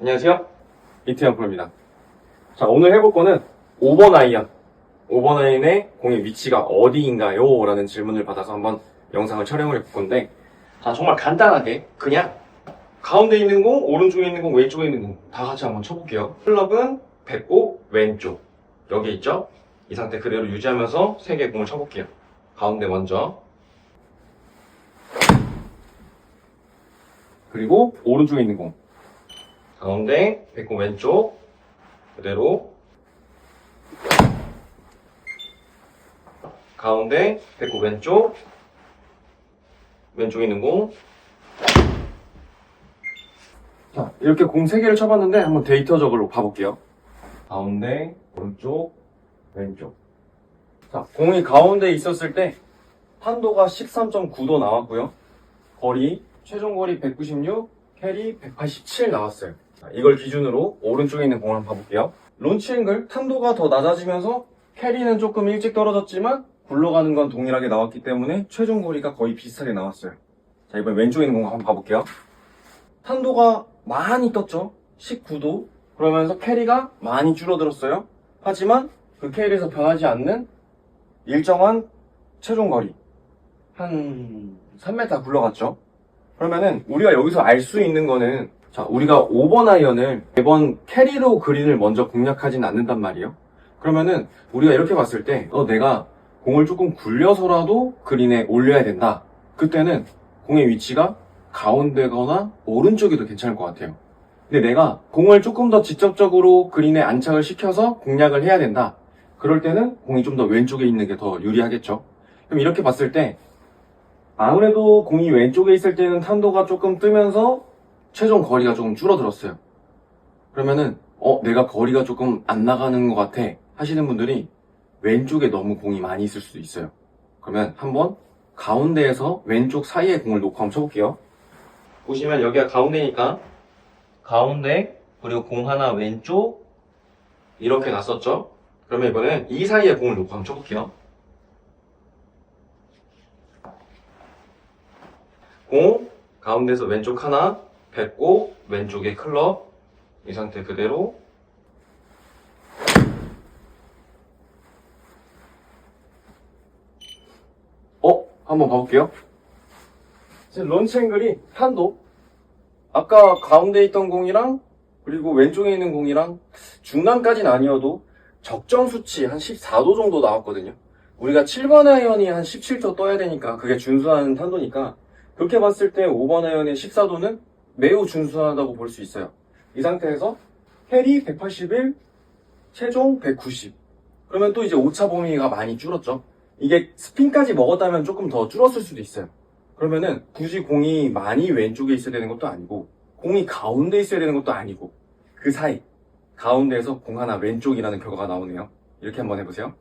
안녕하세요. 이태현 프로입니다. 자, 오늘 해볼 거는 5번 아이언. 5번 아이언의 공의 위치가 어디인가요? 라는 질문을 받아서 한번 영상을 촬영을 해볼 건데, 자, 정말 간단하게 그냥 가운데 있는 공, 오른쪽에 있는 공, 왼쪽에 있는 공 다 같이 한번 쳐볼게요. 클럽은 배꼽 왼쪽. 여기 있죠? 이 상태 그대로 유지하면서 세 개의 공을 쳐볼게요. 가운데 먼저. 그리고 오른쪽에 있는 공. 가운데, 배꼽 왼쪽, 그대로. 가운데, 배꼽 왼쪽, 왼쪽에 있는 공. 자, 이렇게 공 3개를 쳐봤는데 한번 데이터적으로 봐볼게요. 가운데, 오른쪽, 왼쪽. 자, 공이 가운데 있었을 때 탄도가 13.9도 나왔고요. 거리, 최종 거리 196, 캐리 187 나왔어요. 자, 이걸 기준으로 오른쪽에 있는 공을 한번 봐볼게요. 론치 앵글, 탄도가 더 낮아지면서 캐리는 조금 일찍 떨어졌지만 굴러가는 건 동일하게 나왔기 때문에 최종 거리가 거의 비슷하게 나왔어요. 자, 이번 왼쪽에 있는 공 한번 봐볼게요. 탄도가 많이 떴죠? 19도. 그러면서 캐리가 많이 줄어들었어요. 하지만 그 캐리에서 변하지 않는 일정한 최종 거리. 한 3m 굴러갔죠? 그러면은 우리가 여기서 알 수 있는 거는 자, 우리가 5번 아이언을 매번 캐리로 그린을 먼저 공략하진 않는단 말이에요. 그러면은 우리가 이렇게 봤을 때 어, 내가 공을 조금 굴려서라도 그린에 올려야 된다. 그때는 공의 위치가 가운데거나 오른쪽이 더 괜찮을 것 같아요. 근데 내가 공을 조금 더 직접적으로 그린에 안착을 시켜서 공략을 해야 된다. 그럴 때는 공이 좀 더 왼쪽에 있는 게 더 유리하겠죠. 그럼 이렇게 봤을 때 아무래도 공이 왼쪽에 있을 때는 탄도가 조금 뜨면서 최종 거리가 조금 줄어들었어요. 그러면은 어 내가 거리가 조금 안 나가는 것 같아 하시는 분들이 왼쪽에 너무 공이 많이 있을 수도 있어요. 그러면 한번 가운데에서 왼쪽 사이에 공을 놓고 한번 쳐볼게요. 보시면 여기가 가운데니까 가운데 그리고 공 하나 왼쪽 이렇게 놨었죠. 그러면 이번엔 이 사이에 공을 놓고 한번 쳐볼게요. 공 가운데서 왼쪽 하나 뱉고 왼쪽에 클럽 이 상태 그대로 어? 한번 봐볼게요. 지금 런치 앵글이 탄도 아까 가운데 있던 공이랑 그리고 왼쪽에 있는 공이랑 중간까지는 아니어도 적정 수치 한 14도 정도 나왔거든요. 우리가 7번 아이언이 한 17도 떠야 되니까 그게 준수한 탄도니까 그렇게 봤을 때 5번 아이언의 14도는 매우 준수하다고 볼 수 있어요. 이 상태에서 캐리 181, 최종 190. 그러면 또 이제 오차 범위가 많이 줄었죠. 이게 스핀까지 먹었다면 조금 더 줄었을 수도 있어요. 그러면은 굳이 공이 많이 왼쪽에 있어야 되는 것도 아니고 공이 가운데 있어야 되는 것도 아니고 그 사이 가운데에서 공 하나 왼쪽이라는 결과가 나오네요. 이렇게 한번 해보세요.